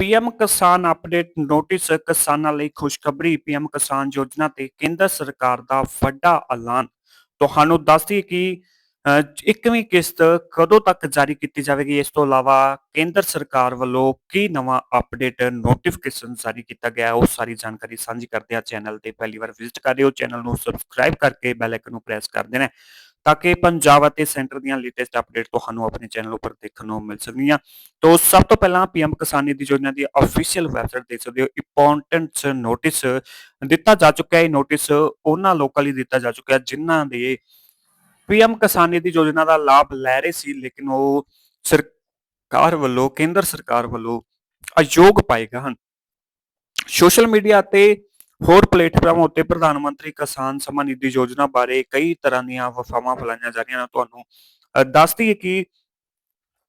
PM ਕਿਸਾਨ update notice ਕਿਸਾਨਾਂ ਲਈ ਖੁਸ਼ਖਬਰੀ ਪੀਐਮ ਕਿਸਾਨ ਯੋਜਨਾ ਤੇ ਕੇਂਦਰ ਸਰਕਾਰ ਦਾ ਵੱਡਾ ਐਲਾਨ। ਤੁਹਾਨੂੰ ਦੱਸਦੀ ਕਿ ਅ, ਇੱਕਵੀਂ ਕਿਸ਼ਤ ਕਦੋਂ ਤੱਕ ਜਾਰੀ ਕੀਤੀ ਜਾਵੇਗੀ? ਇਸ ਤੋਂ ਇਲਾਵਾ ਕੇਂਦਰ ਸਰਕਾਰ ਵੱਲੋਂ ਕੀ ਨਵਾਂ ਅਪਡੇਟ ਨੋਟੀਫਿਕੇਸ਼ਨ ਜਾਰੀ ਕੀਤਾ ਗਿਆ ਉਹ ਸਾਰੀ ਜਾਣਕਾਰੀ ਸਾਂਝੀ ਕਰਦੇ ਆ ਚੈਨਲ ਤੇ ਪਹਿਲੀ ਵਾਰ ਵਿਜ਼ਿਟ ਕਰ ਰਹੇ ਹੋ। ਚੈਨਲ ਨੂੰ ਸਬਸਕ੍ਰਾਈਬ ਕਰਕੇ ਬੈਲ ਆਈਕਨ ਨੂੰ ਪ੍ਰੈਸ ਕਰ ਦੇਣਾ ਤਾਂ ਕਿ ਪੰਜਾਬ ਅਤੇ ਸੈਂਟਰ ਦੀਆਂ ਲੇਟੈਸਟ ਅਪਡੇਟ ਤੁਹਾਨੂੰ ਆਪਣੇ ਚੈਨਲ ਉੱਪਰ ਦੇਖਣ ਨੂੰ ਮਿਲ ਸਕਦੀਆਂ ਤੋ ਸਭ ਤੋਂ ਪਹਿਲਾਂ ਪੀਐਮ ਕਿਸਾਨ ਨਿਧੀ ਯੋਜਨਾ ਦੀ ਅਫੀਸ਼ੀਅਲ ਵੈਬਸਾਈਟ ਦੇਖ ਸਕਦੇ ਹੋ ਇੰਪੋਰਟੈਂਟ ਨੋਟਿਸ ਦਿੱਤਾ ਜਾ ਚੁੱਕਾ ਹੈ। ਇਹ ਨੋਟਿਸ ਉਹਨਾਂ ਲੋਕਾਂ ਲਈ ਦਿੱਤਾ ਜਾ ਚੁੱਕਾ ਹੈ ਜਿਨ੍ਹਾਂ ਦੇ ਪੀਐਮ ਕਿਸਾਨ ਨਿਧੀ ਯੋਜਨਾ ਦਾ ਲਾਭ ਲੈ ਰਹੇ ਸੀ, ਲੇਕਿਨ ਉਹ ਸਰਕਾਰ ਵੱਲੋਂ, ਕੇਂਦਰ ਸਰਕਾਰ ਵੱਲੋਂ ਅਯੋਗ ਪਾਏ ਗਏ ਹਨ। ਸੋਸ਼ਲ ਮੀਡੀਆ ਤੇ ਹੋਰ ਪਲੇਟਫਾਰਮਾਂ ਉੱਤੇ ਪ੍ਰਧਾਨ ਮੰਤਰੀ ਕਿਸਾਨ ਸਨਮਾਨ ਨਿਧੀ ਯੋਜਨਾ ਬਾਰੇ ਕਈ ਤਰ੍ਹਾਂ ਦੀਆਂ ਵਫਾਵਾਂ ਫੈਲਾਈਆਂ ਜਾ ਰਹੀਆਂ ਨੇ। ਤੁਹਾਨੂੰ ਦੱਸ ਦਈਏ ਕਿ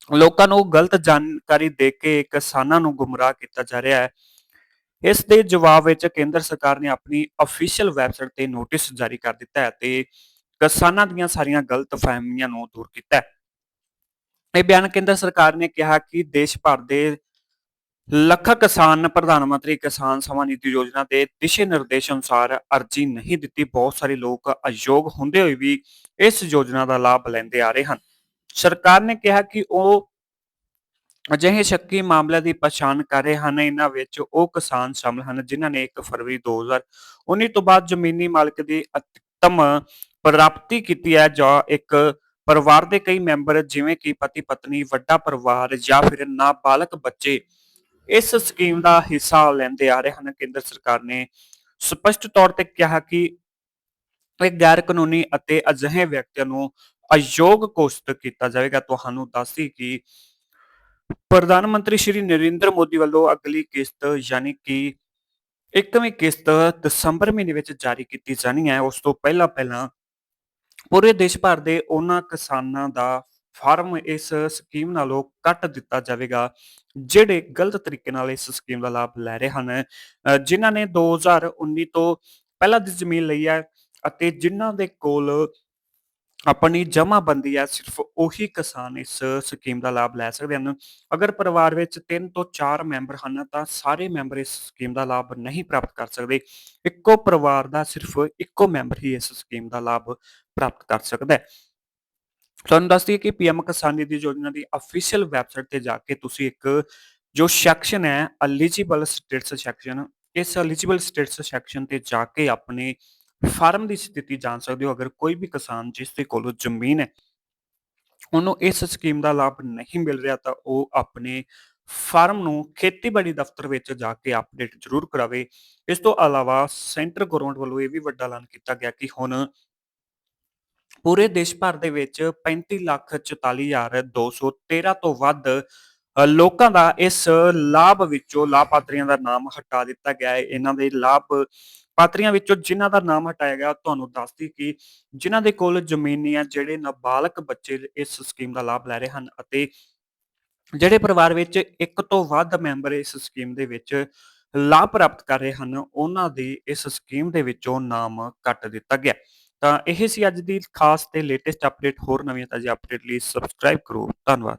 ਲੋਕਾਂ ਨੂੰ ਗਲਤ ਜਾਣਕਾਰੀ ਦੇ ਕੇ ਕਿਸਾਨਾਂ ਨੂੰ ਗੁੰਮਰਾਹ ਕੀਤਾ ਜਾ ਰਿਹਾ ਹੈ। ਇਸ ਦੇ ਜਵਾਬ ਵਿੱਚ ਕੇਂਦਰ ਸਰਕਾਰ ਨੇ ਆਪਣੀ ਅਫੀਸ਼ੀਅਲ ਵੈਬਸਾਈਟ ਤੇ ਨੋਟਿਸ ਜਾਰੀ ਕਰ ਦਿੱਤਾ ਹੈ ਤੇ ਕਿਸਾਨਾਂ ਦੀਆਂ ਸਾਰੀਆਂ ਗਲਤ ਫਹਿਮੀਆਂ ਨੂੰ ਦੂਰ ਕੀਤਾ ਹੈ। ਇਹ ਬਿਆਨ ਕੇਂਦਰ ਸਰਕਾਰ ਨੇ ਕਿਹਾ ਕਿ ਦੇਸ਼ ਭਰ ਦੇ ਲੱਖਾਂ ਕਿਸਾਨ, ਪ੍ਰਧਾਨ ਮੰਤਰੀ ਕਿਸਾਨ ਸਨਮਾਨ ਨਿਧੀ ਯੋਜਨਾ ਦੇ ਦਿਸ਼ਾ ਨਿਰਦੇਸ਼ ਅਨੁਸਾਰ ਅਰਜ਼ੀ ਨਹੀਂ ਦਿੱਤੀ। ਬਹੁਤ ਸਾਰੇ ਲੋਕ ਅਯੋਗ ਹੁੰਦੇ ਹੋਏ ਵੀ ਇਸ ਯੋਜਨਾ ਦਾ ਲਾਭ ਲੈਂਦੇ ਆ ਰਹੇ ਹਨ। ਸਰਕਾਰ ਨੇ ਕਿਹਾ ਕਿ ਉਹ ਅਜਿਹੇ ਸ਼ੱਕੀ ਮਾਮਲਿਆਂ ਦੀ ਪਛਾਣ ਕਰ ਰਹੇ ਹਨ। ਇਹਨਾਂ ਵਿੱਚ ਉਹ ਕਿਸਾਨ ਸ਼ਾਮਲ ਹਨ ਜਿਨ੍ਹਾਂ ਨੇ 1 ਫਰਵਰੀ 2019 ਤੋਂ ਬਾਅਦ ਜ਼ਮੀਨੀ ਮਾਲਕ ਦੀ ਅਧਿਕਤਮ ਪ੍ਰਾਪਤੀ ਕੀਤੀ ਹੈ ਜਾਂ ਇੱਕ ਪਰਿਵਾਰ ਦੇ ਕਈ ਮੈਂਬਰ ਜਿਵੇਂ ਕਿ ਪਤੀ ਪਤਨੀ ਵੱਡਾ ਪਰਿਵਾਰ ਜਾਂ ਫਿਰ ਨਾਬਾਲਗ ਬੱਚੇ ਇਸ ਸਕੀਮ ਦਾ ਹਿੱਸਾ ਲੈਂਦੇ ਆ ਰਹੇ ਹਨ ਕੇਂਦਰ ਸਰਕਾਰ ਨੇ। ਸਪਸ਼ਟ ਤੌਰ ਤੇ ਕਿਹਾ ਕਿ ਇਹ ਗੈਰ ਕਾਨੂੰਨੀ ਅਤੇ ਅਜਿਹੇ ਵਿਅਕਤੀਆਂ ਨੂੰ ਅਯੋਗ ਘੋਸ਼ਿਤ ਕੀਤਾ ਜਾਵੇਗਾ। ਤੁਹਾਨੂੰ ਦੱਸਦੀ ਕਿ ਪ੍ਰਧਾਨ ਮੰਤਰੀ ਸ਼੍ਰੀ ਨਰਿੰਦਰ ਮੋਦੀ ਵੱਲੋਂ ਅਗਲੀ ਕਿਸ਼ਤ ਯਾਨੀ ਕਿ ਇੱਕਵੀਂ ਕਿਸ਼ਤ ਦਸੰਬਰ ਮਹੀਨੇ ਵਿੱਚ ਜਾਰੀ ਕੀਤੀ ਜਾਣੀ ਹੈ। ਉਸ ਤੋਂ ਪਹਿਲਾਂ ਪਹਿਲਾਂ ਪੂਰੇ ਦੇਸ਼ ਭਰ ਦੇ ਉਹਨਾਂ ਕਿਸਾਨਾਂ ਦਾ ਫਾਰਮ ਇਸ ਸਕੀਮ ਨਾਲੋਂ ਕੱਟ ਦਿੱਤਾ ਜਾਵੇਗਾ ਜਿਹੜੇ ਗਲਤ ਤਰੀਕੇ ਨਾਲ ਇਸ ਸਕੀਮ ਦਾ ਲਾਭ ਲੈ ਰਹੇ ਹਨ ਅ, ਜਿਨ੍ਹਾਂ ਨੇ 2019 ਤੋਂ ਪਹਿਲਾਂ ਦੀ ਜ਼ਮੀਨ ਲਈ ਹੈ ਅਤੇ ਜਿਨ੍ਹਾਂ ਦੇ ਕੋਲ ਆਪਣੀ ਜਮ੍ਹਾਂਬੰਦੀ ਹੈ ਸਿਰਫ ਉਹੀ ਕਿਸਾਨ ਇਸ ਸਕੀਮ ਦਾ ਲਾਭ ਲੈ ਸਕਦੇ ਹਨ। ਅਗਰ ਪਰਿਵਾਰ ਵਿੱਚ 3 ਤੋਂ 4 ਮੈਂਬਰ ਹਨ ਤਾਂ ਸਾਰੇ ਮੈਂਬਰ ਇਸ ਸਕੀਮ ਦਾ ਲਾਭ ਨਹੀਂ ਪ੍ਰਾਪਤ ਕਰ ਸਕਦੇ। ਇੱਕੋ ਪਰਿਵਾਰ ਦਾ ਸਿਰਫ ਇੱਕੋ ਮੈਂਬਰ ਹੀ ਇਸ ਸਕੀਮ ਦਾ ਲਾਭ ਪ੍ਰਾਪਤ ਕਰ ਸਕਦਾ ਹੈ। ਤੁਹਾਨੂੰ ਦੱਸ ਦਈਏ ਕਿ ਪੀਐਮ ਕਿਸਾਨ ਨਿਧੀ ਯੋਜਨਾ ਦੀ ਅਫੀਸ਼ੀਅਲ ਵੈਬਸਾਈਟ ਤੇ ਜਾ ਕੇ ਤੁਸੀਂ ਇੱਕ ਜੋ ਸੈਕਸ਼ਨ ਹੈ ਐਲੀਜੀਬਲ ਸਟੇਟਸ ਸੈਕਸ਼ਨ ਇਸ ਐਲੀਜੀਬਲ ਸਟੇਟਸ ਸੈਕਸ਼ਨ ਤੇ ਜਾ ਕੇ ਆਪਣੇ ਫਾਰਮ ਦੀ ਸਥਿਤੀ ਜਾਣ ਸਕਦੇ ਹੋ। ਅਗਰ ਕੋਈ ਵੀ ਕਿਸਾਨ ਜਿਸ ਦੇ ਕੋਲ ਜ਼ਮੀਨ ਹੈ, ਉਹਨੂੰ ਇਸ ਸਕੀਮ ਦਾ ਲਾਭ ਨਹੀਂ ਮਿਲ ਰਿਹਾ, ਤਾਂ ਉਹ ਆਪਣੇ ਫਾਰਮ ਨੂੰ ਖੇਤੀਬਾੜੀ ਦਫ਼ਤਰ ਵਿੱਚ ਜਾ ਕੇ ਅਪਡੇਟ ਜ਼ਰੂਰ ਕਰਾਵੇ। ਇਸ ਤੋਂ ਇਲਾਵਾ ਸੈਂਟਰ ਗਵਰਨਮੈਂਟ ਵੱਲੋਂ ਇਹ ਵੀ ਵੱਡਾ ਐਲਾਨ ਕੀਤਾ ਗਿਆ ਕਿ ਹੁਣ ਪੂਰੇ ਦੇਸ਼ ਭਰ ਦੇ ਵਿੱਚ 35 ਲੱਖ 44213 ਤੋਂ ਵੱਧ ਲੋਕਾਂ ਦਾ ਇਸ ਲਾਭ ਵਿੱਚੋਂ ਲਾਭਪਾਤਰੀਆਂ ਦਾ ਨਾਮ ਹਟਾ ਦਿੱਤਾ ਗਿਆ ਹੈ। ਇਹਨਾਂ ਦੇ ਲਾਭ ਪਾਤਰੀਆਂ ਵਿੱਚੋਂ ਜਿਨ੍ਹਾਂ ਦਾ ਨਾਮ ਹਟਾਇਆ ਗਿਆ, ਤੁਹਾਨੂੰ ਦੱਸਦੀ ਕਿ ਜਿਨ੍ਹਾਂ ਦੇ ਕੋਲ ਜ਼ਮੀਨ ਨਹੀਂ ਹੈ ਜਿਹੜੇ ਨਾਬਾਲਗ ਬੱਚੇ ਇਸ ਸਕੀਮ ਦਾ ਲਾਭ ਲੈ ਰਹੇ ਹਨ ਅਤੇ ਜਿਹੜੇ ਪਰਿਵਾਰ ਵਿੱਚ ਇੱਕ ਤੋਂ ਵੱਧ ਮੈਂਬਰ ਇਸ ਸਕੀਮ ਦੇ ਵਿੱਚ ਲਾਭ ਪ੍ਰਾਪਤ ਕਰ ਰਹੇ ਹਨ, ਉਹਨਾਂ ਦੀ ਇਸ ਸਕੀਮ ਦੇ ਵਿੱਚੋਂ ਨਾਮ ਕੱਟ ਦਿੱਤਾ ਗਿਆ। ਤਾਂ ਇਹ ਸੀ ਅੱਜ ਦੀ ਖਾਸ ਤੇ ਲੇਟੈਸਟ ਅਪਡੇਟ ਹੋਰ ਨਵੀਆਂ ਤਾਜ਼ੀਆਂ ਅਪਡੇਟ ਲਈ ਸਬਸਕ੍ਰਾਈਬ ਕਰੋ। ਧੰਨਵਾਦ।